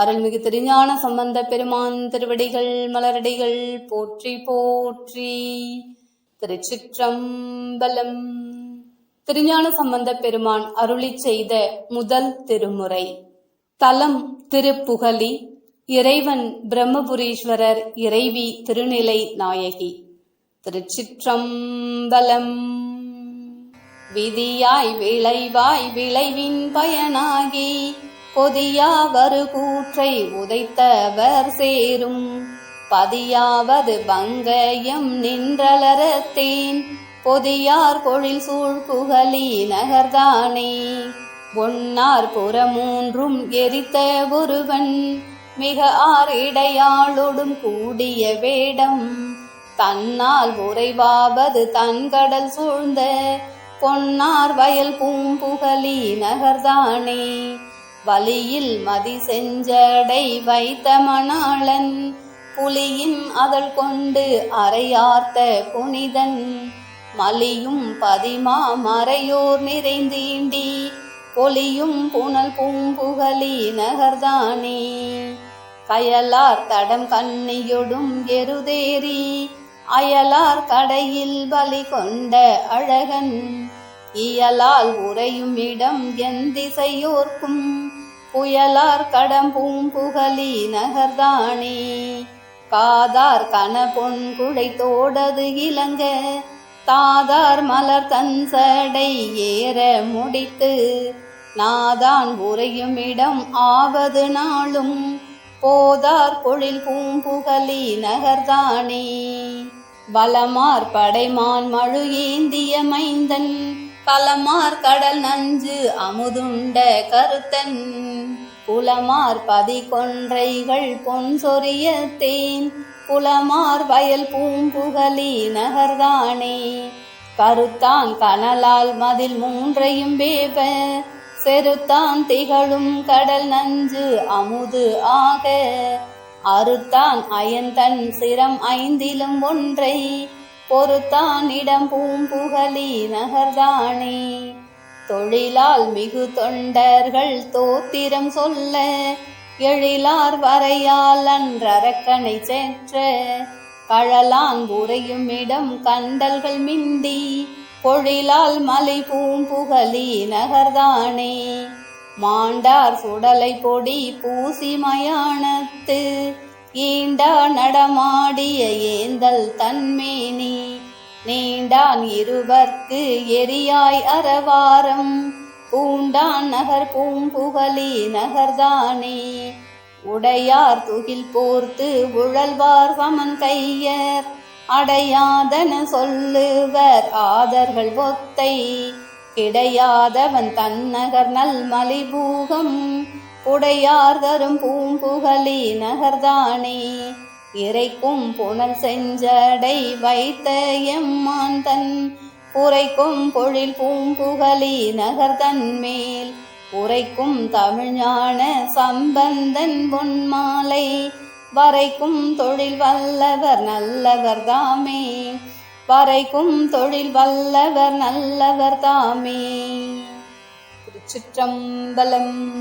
அருள்மிகு திருஞான சம்பந்த பெருமான் திருவடிகள் மலரடிகள் போற்றி போற்றி. திருச்சிற்றம்பலம். திருஞான சம்பந்த பெருமான் அருளிச் செய்த முதல் திருமுறை. தலம் திருப்புகலி. இறைவன் பிரம்மபுரீஸ்வரர் இறைவி திருநிலை நாயகி. திருச்சிற்றம்பலம். விதியாய் விளைவாய் விளைவின் பயனாகி. பொதியாவரு கூற்றை உதைத்தவர் சேரும். பதியாவது பங்கயம் நின்றலரத்தேன் பொதியார் பொழில் சூழ் புகழி நகர்தானே பொன்னார் புறமூன்றும் எரித்த ஒருவன். மிக ஆர் இடையாளோடும் கூடிய வேடம். தன்னால் உறைவாவது தன்கடல் சூழ்ந்த. பொன்னார் வயல் பூம்புகலி நகர்தானே வலியில் மதி செஞ்சடை வைத்த மணாளன் புலியின் அதழ் கொண்டு அறையார்த்த புனிதன். மலியும் பதிமா மறையோர் நிறைந்தீண்டி பொலியும் புனல் பூங்குகலி நகர்தானே கயலார் தடம் கண்ணியொடும் எருதேறி அயலார் கடையில் பலி கொண்ட அழகன். இயலால் உறையும் இடம் என் திசையோர்க்கும். புயலார் கடம்பும் புகலி நகர்தானே காதார் கன பொன் குடை தோடது இலங்க. தாதார் மலர் தன் சடை ஏற முடித்து. நாதான் உறையும் இடம் ஆவது நாளும். போதார் பொழில் பூம்புகலி நகர்தானே வலமார் படைமான் மழு ஏந்திய மைந்தன். கலமார் கடல் நஞ்சு அமுதுண்ட கருத்தன். புலமார் பதி கொன்றைகள் பொன் சொரிய தேன் புலமார் வயல் பூம்புகலி நகர்தானே கருத்தான் கனலால் மதில் மூன்றையும் வேப. செருத்தான் திகழும் கடல் நஞ்சு அமுது ஆக. அறுத்தான் அயன் தன் சிரம் ஐந்திலும் ஒன்றை. பொறுத்தான் இடம் பூம்புகலி நகர்தானே தொழிலால் மிகு தொண்டர்கள் தோத்திரம் சொல்ல எழிலார் வரையால் அன்றரக்கனை சென்ற கழலான் உறையும் இடம் கண்டல்கள் மிண்டி பொழிலால் மலை பூம்புகலி நகர்தானே மாண்டார் சுடலை பொடி பூசி மயானத்து ஈண்டா நடமாடிய ஏந்தல் தன்மேனி நீண்டான் இருவர்க்கு எரியாய் அறவாரம். பூண்டான் நகர் பூம்புகலி நகர்தானே உடையார் துகில் போர்த்து உழல்வார் சமன் கையர். அடையாதன சொல்லுவர் ஆதர்கள் ஒத்தை கிடையாதவன் தன்னகர் நல் மலிபூகம் உடையார் தரும் பூம்புகலி நகர்தானே? இறைக்கும் புனல் செஞ்சடை வைத்த எம்மான் தன் உரைக்கும் பொழில் பூம்புகலி நகர்தன் மேல். உரைக்கும் தமிழ்ஞான சம்பந்தன் பொன்மாலை வரைக்கும் தொழில் வல்லவர் நல்லவர் தாமே. வரைக்கும் தொழில் வல்லவர் நல்லவர் தாமே. திருச்சிற்றம்பலம்